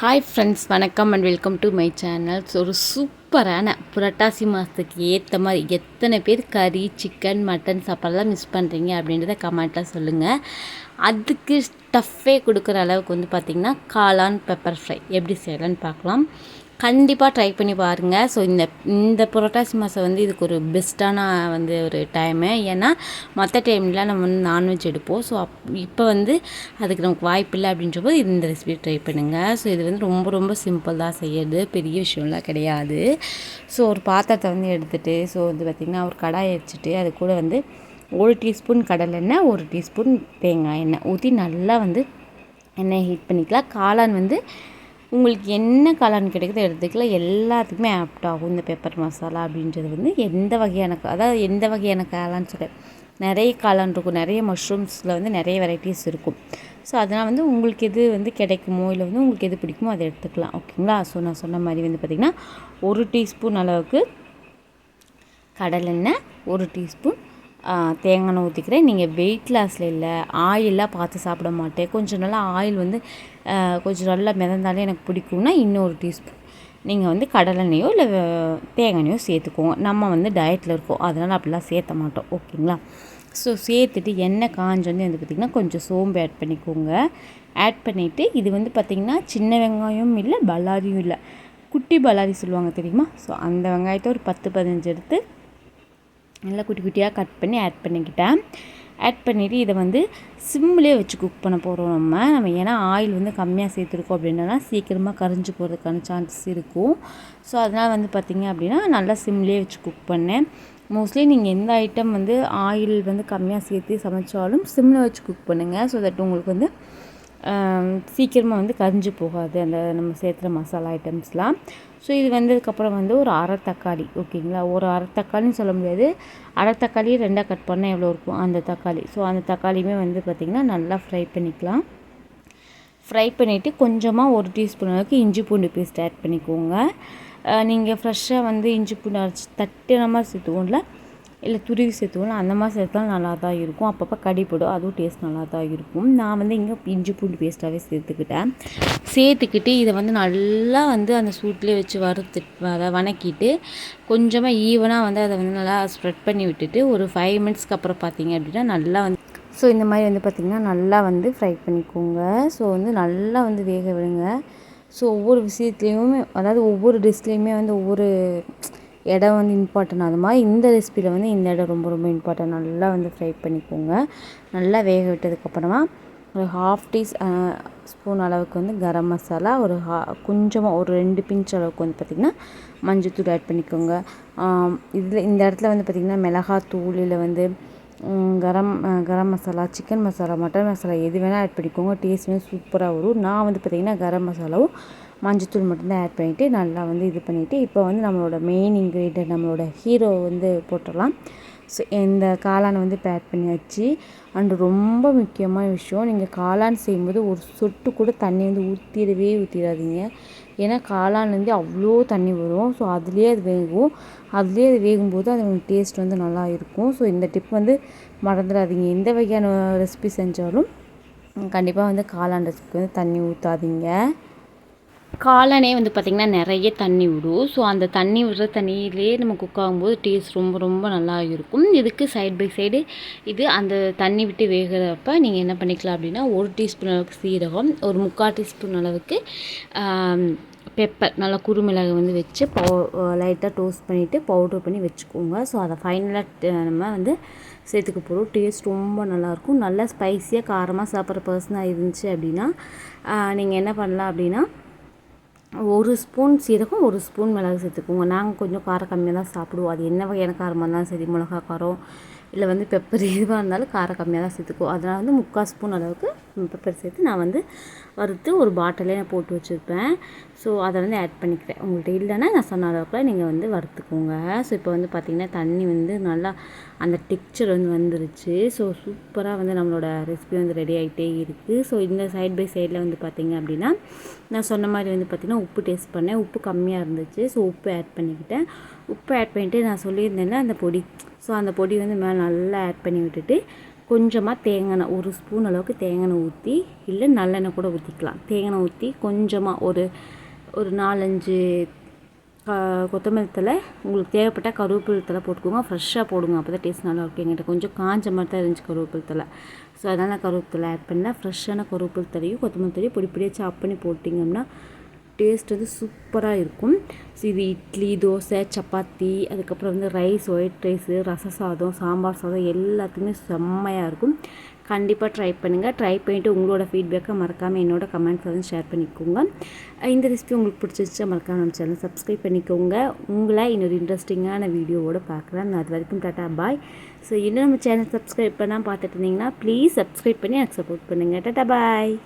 Hi friends வணக்கம் and welcome to my channels ஒரு சூப்பரான புரட்டாசி மாதத்துக்கு ஏற்ற மாதிரி எத்தனை பேர் கறி சிக்கன் மட்டன் சாப்பாடெல்லாம் மிஸ் பண்ணுறீங்க அப்படின்றத கமெண்ட்டில் சொல்லுங்கள் அதுக்கு ஸ்டஃப்பே கொடுக்குற அளவுக்கு வந்து பார்த்திங்கன்னா காளான் பெப்பர் ஃப்ரை எப்படி செய்யலான்னு பார்க்கலாம். கண்டிப்பாக ட்ரை பண்ணி பாருங்கள் ஸோ இந்த இந்த புரட்டாசி மாதம் வந்து இதுக்கு ஒரு பெஸ்ட்டான வந்து ஒரு டைமு ஏன்னா மற்ற டைமில் நம்ம வந்து நான்வெஜ் எடுப்போம். ஸோ அப் இப்போ வந்து அதுக்கு நமக்கு வாய்ப்பு இல்லை அப்படின்ற போது இந்த ரெசிபி ட்ரை பண்ணுங்கள் ஸோ இது வந்து ரொம்ப ரொம்ப சிம்பிள் தான் செய்யறது. பெரிய விஷயம்லாம் கிடையாது. ஸோ ஒரு பாத்திரத்தை வந்து எடுத்துகிட்டு ஸோ வந்து பார்த்திங்கன்னா ஒரு கடாய் வச்சுட்டு அது கூட வந்து ஒரு டீஸ்பூன் கடலெண்ணெய் ஒரு டீஸ்பூன் தேங்காய் எண்ணெய். ஊற்றி நல்லா வந்து எண்ணெய் ஹீட் பண்ணிக்கலாம். காளான் வந்து உங்களுக்கு என்ன காளான் கிடைக்குதோ எடுத்துக்கலாம் எல்லாத்துக்குமே ஆப்ட் ஆகும் இந்த பெப்பர் மசாலா அப்படின்றது வந்து. எந்த வகையான அதாவது எந்த வகையான காளான் சொல்ல. நிறைய காளான் இருக்கும். நிறைய மஷ்ரூம்ஸில் வந்து நிறைய வெரைட்டிஸ் இருக்கும். ஸோ அதனால் வந்து உங்களுக்கு எது வந்து கிடைக்குமோ இல்லை வந்து உங்களுக்கு எது பிடிக்குமோ அதை எடுத்துக்கலாம். ஓகேங்களா? ஸோ நான் சொன்ன மாதிரி வந்து பார்த்திங்கன்னா ஒரு டீஸ்பூன் அளவுக்கு கடலெண்ணெய் ஒரு டீஸ்பூன் தேங்காய் ஊற்றிக்கிறேன் நீங்கள் வெயிட் லாஸில் இல்லை ஆயிலாக பார்த்து சாப்பிட மாட்டேன். கொஞ்சம் நல்லா ஆயில் வந்து கொஞ்சம் நல்லா மிதந்தாலே எனக்கு பிடிக்கும்னா இன்னொரு டீஸ்பூன் நீங்கள் வந்து கடலெண்ணெயோ இல்லை தேங்காயோ சேர்த்துக்கோங்க. நம்ம வந்து டயட்டில் இருக்கோம். அதனால் அப்படிலாம் சேர்த்த மாட்டோம். ஓகேங்களா? ஸோ சேர்த்துட்டு எண்ணெய் காஞ்சோன்னே வந்து பார்த்திங்கன்னா கொஞ்சம் சோம்பு ஆட் பண்ணிக்கோங்க. ஆட் பண்ணிவிட்டு இது வந்து பார்த்திங்கன்னா சின்ன வெங்காயம் இல்லை பல்லாரியும் இல்லை. குட்டி பல்லாரி சொல்லுவாங்க தெரியுமா? ஸோ அந்த வெங்காயத்தை ஒரு பத்து பதினஞ்சு எடுத்து நல்லா குட்டி குட்டியாக கட் பண்ணி ஆட் பண்ணிக்கிட்டேன். ஆட் பண்ணிவிட்டு இதை வந்து சிம்லேயே வச்சு குக் பண்ண போகிறோம் நம்ம. நம்ம ஏன்னா ஆயில் வந்து கம்மியாக சேர்த்துருக்கோம் அப்படின்னா சீக்கிரமாக கரைஞ்சி போகிறதுக்கான சான்சஸ் இருக்கும். ஸோ அதனால் வந்து பார்த்திங்க அப்படின்னா நல்லா சிம்லேயே வச்சு குக் பண்ணேன். மோஸ்ட்லி நீங்கள் எந்த ஐட்டம் வந்து ஆயில் வந்து கம்மியாக சேர்த்து சமைச்சாலும் சிம்மில் வச்சு குக் பண்ணுங்கள் ஸோ தட் உங்களுக்கு வந்து சீக்கிரமாக வந்து கரிஞ்சு போகாது. அந்த நம்ம சேர்த்துற மசாலா ஐட்டம்ஸ்லாம் ஸோ இது வந்ததுக்கப்புறம் வந்து ஒரு அரை தக்காளி ஓகேங்களா? ஒரு அரை தக்காளின்னு சொல்ல முடியாது. அரை தக்காளி ரெண்டாக கட் பண்ணால் எவ்வளோ இருக்கும்? அந்த தக்காளி. ஸோ அந்த தக்காளியுமே வந்து பார்த்திங்கன்னா நல்லா ஃப்ரை பண்ணிக்கலாம். ஃப்ரை பண்ணிவிட்டு கொஞ்சமாக ஒரு டீஸ்பூன் அளவுக்கு இஞ்சி பூண்டு பேஸ்ட் ஆட் பண்ணிக்கோங்க. நீங்கள் ஃப்ரெஷ்ஷாக வந்து இஞ்சி பூண்டு அரைச்சி தட்டினமாக மாதிரி இல்லை துருவி சேர்த்துக்கலாம் அந்த மாதிரி சேர்த்தாலும் நல்லா தான் இருக்கும். அப்பப்போ கடிப்படும். அதுவும் டேஸ்ட் நல்லா தான் இருக்கும். நான் வந்து இங்கே இஞ்சி பூண்டு பேஸ்ட்டாகவே சேர்த்துக்கிட்டேன். சேர்த்துக்கிட்டு இதை வந்து நல்லா வந்து அந்த சூட்லேயே வச்சு வறுத்து அதை வணக்கிட்டு கொஞ்சமாக ஈவனாக வந்து அதை வந்து நல்லா ஸ்ப்ரெட் பண்ணி விட்டுட்டு ஒரு ஃபைவ் மினிட்ஸ்க்கு அப்புறம் பார்த்தீங்க அப்படின்னா நல்லா வந்து ஸோ இந்த மாதிரி வந்து பார்த்திங்கன்னா நல்லா வந்து ஃப்ரை பண்ணிக்கோங்க. ஸோ வந்து நல்லா வந்து வேக விடுங்க. ஸோ ஒவ்வொரு விஷயத்துலேயுமே அதாவது ஒவ்வொரு டிஷ்லேயுமே வந்து ஒவ்வொரு இடம் வந்து இம்பார்ட்டன் அது மாதிரி இந்த ரெசிபியில் வந்து இந்த இடம் ரொம்ப ரொம்ப இம்பார்ட்டன் நல்லா வந்து ஃப்ரை பண்ணிக்கோங்க. நல்லா வேக விட்டதுக்கப்புறமா ஒரு ஹாஃப் டீ ஸ்பூன் அளவுக்கு வந்து கரம் மசாலா ஒரு ஹா கொஞ்சமாக ஒரு ரெண்டு பிஞ்ச் அளவுக்கு வந்து பார்த்திங்கன்னா மஞ்சத்தூள் ஆட் பண்ணிக்கோங்க. இதில் இந்த இடத்துல வந்து பார்த்திங்கன்னா மிளகாத்தூள் இல்லை வந்து கரம் கரம் மசாலா சிக்கன் மசாலா மட்டன் மசாலா எது வேணால் ஆட் பண்ணிக்கோங்க. டேஸ்ட் வந்து சூப்பராக வரும். நான் வந்து பார்த்திங்கன்னா கரம் மசாலாவும் மஞ்சத்தூள் மட்டும்தான் ஆட் பண்ணிவிட்டு நல்லா வந்து இது பண்ணிவிட்டு இப்போ வந்து நம்மளோட மெயின் இன்க்ரீடியன்ட் நம்மளோட ஹீரோ வந்து போட்டுடலாம். ஸோ இந்த காளானை வந்து இப்போ ஆட் பண்ணியாச்சு. அண்டு ரொம்ப முக்கியமான விஷயம் நீங்கள் காளான் செய்யும்போது ஒரு சொட்டு கூட தண்ணி வந்து ஊற்றிடவே ஊற்றிடாதீங்க ஏன்னா காளான் வந்து அவ்வளோ தண்ணி வரும். ஸோ அதுலேயே அது வேகும். அதுலேயே அது வேகும்போது அது டேஸ்ட் வந்து நல்லா இருக்கும். ஸோ இந்த டிப் வந்து மறந்துடாதீங்க. எந்த வகையான ரெசிபி செஞ்சாலும் கண்டிப்பாக வந்து காளான் ரெசிபிக்கு வந்து தண்ணி ஊற்றாதீங்க காளானே வந்து பார்த்திங்கன்னா நிறைய தண்ணி விடும். ஸோ அந்த தண்ணி விடுற தண்ணியிலே நம்ம குக் ஆகும்போது டேஸ்ட் ரொம்ப ரொம்ப நல்லா இருக்கும். இதுக்கு சைட் பை சைடு இது அந்த தண்ணி விட்டு வேகிறப்ப நீங்கள் என்ன பண்ணிக்கலாம் அப்படின்னா ஒரு டீஸ்பூன் அளவுக்கு சீரகம் ஒரு முக்கால் டீஸ்பூன் அளவுக்கு பெப்பர் நல்லா குறுமிளகு வந்து வச்சு பவு லைட்டாக டோஸ்ட் பண்ணிவிட்டு பவுட்ரு பண்ணி வச்சுக்கோங்க. ஸோ அதை ஃபைனலாக நம்ம வந்து சேர்த்துக்க போகிறோம் டேஸ்ட் ரொம்ப நல்லாயிருக்கும் நல்லா ஸ்பைஸியாக காரமாக சாப்பிட்ற பர்சனாக இருந்துச்சு அப்படின்னா நீங்கள் என்ன பண்ணலாம் அப்படின்னா ஒரு ஸ்பூன் சீரகம் ஒரு ஸ்பூன் மிளகு சேர்த்துக்கோங்க. நாங்கள் கொஞ்சம் காரம் கம்மியாக தான் சாப்பிடுவோம். அது என்ன வகையான காரமாக இருந்தாலும் சரி மிளகா காரம் இல்லை வந்து பெப்பர் எதுவாக இருந்தாலும் காரம் கம்மியாக தான் சேர்த்துக்குவோம். அதனால் வந்து முக்கால் ஸ்பூன் அளவுக்கு பெப்பர் சேர்த்து நான் வந்து வறுத்து ஒரு பாட்டிலே நான் போட்டு வச்சுருப்பேன். ஸோ அதை வந்து ஆட் பண்ணிக்கிறேன். உங்கள்கிட்ட இல்லைன்னா நான் சொன்ன அளவுக்குலாம் நீங்கள் வந்து வறுத்துக்கோங்க. ஸோ இப்போ வந்து பார்த்திங்கன்னா தண்ணி வந்து நல்லா அந்த டெக்ஸ்சர் வந்து வந்துருச்சு. ஸோ சூப்பராக வந்து நம்மளோட ரெசிபி வந்து ரெடி ஆகிட்டே இருக்குது ஸோ இந்த சைட் பை சைடில் வந்து பார்த்திங்க அப்படின்னா நான் சொன்ன மாதிரி வந்து பார்த்திங்கன்னா உப்பு டேஸ்ட் பண்ணேன். உப்பு கம்மியாக இருந்துச்சு. ஸோ உப்பு ஆட் பண்ணிக்கிட்டேன். உப்பு ஆட் பண்ணிவிட்டு நான் சொல்லியிருந்தேன்ல அந்த பொடி ஸோ அந்த பொடி வந்து மேலே நல்லா ஆட் பண்ணி விட்டுட்டு கொஞ்சமாக தேங்காய் எண்ணெய் ஒரு ஸ்பூன் அளவுக்கு தேங்காய் ஊற்றி இல்லை நல்லெண்ணெய் கூட ஊற்றிக்கலாம் தேங்காய் ஊற்றி கொஞ்சமாக ஒரு ஒரு நாலஞ்சு கொத்தமல்லி தலை உங்களுக்கு தேவைப்பட்டால் கருவேப்பிலை தலை போட்டுக்கோங்க. ஃப்ரெஷ்ஷாக போடுங்க அப்போ தான் டேஸ்ட் நல்லாயிருக்கும் எங்கிட்ட கொஞ்சம் காஞ்ச மாதிரி தான் இருந்துச்சு கருவேப்பிலை தலை ஸோ அதனால் நான் கருவேப்பிலை ஆட் பண்ணேன் ஃப்ரெஷ்ஷான கருவேப்பிலை தலையும் கொத்தமல்லி தலையும் பொடி பொடியாக சாப் பண்ணி போட்டிங்கன்னா டேஸ்ட் வந்து சூப்பராக இருக்கும். ஸோ இது இட்லி தோசை சப்பாத்தி அதுக்கப்புறம் வந்து ரைஸ் ஒயிட் ரைஸு ரச சாதம் சாம்பார் சாதம் எல்லாத்துக்குமே செம்மையாக இருக்கும். கண்டிப்பாக ட்ரை பண்ணுங்கள் ட்ரை பண்ணிவிட்டு உங்களோட ஃபீட்பேக்கை மறக்காமல் என்னோட கமெண்ட்ஸ் வந்து ஷேர் பண்ணிக்கோங்க. இந்த ரெசிபி உங்களுக்கு பிடிச்சிருச்சா மறக்காமல் நம்ம சேனல் சப்ஸ்கிரைப் பண்ணிக்கோங்க. உங்களை இன்னொரு இன்ட்ரெஸ்டிங்கான வீடியோவோடு பார்க்குறேன். நான் அது வரைக்கும் டாட்டா பாய் ஸோ இன்னும் நம்ம சேனல் சப்ஸ்கிரைப் பண்ணால் பார்த்துட்டு இருந்தீங்கன்னா ப்ளீஸ் சப்ஸ்கிரைப் பண்ணி எனக்கு சப்போர்ட் பண்ணுங்கள் டாட்டா பாய்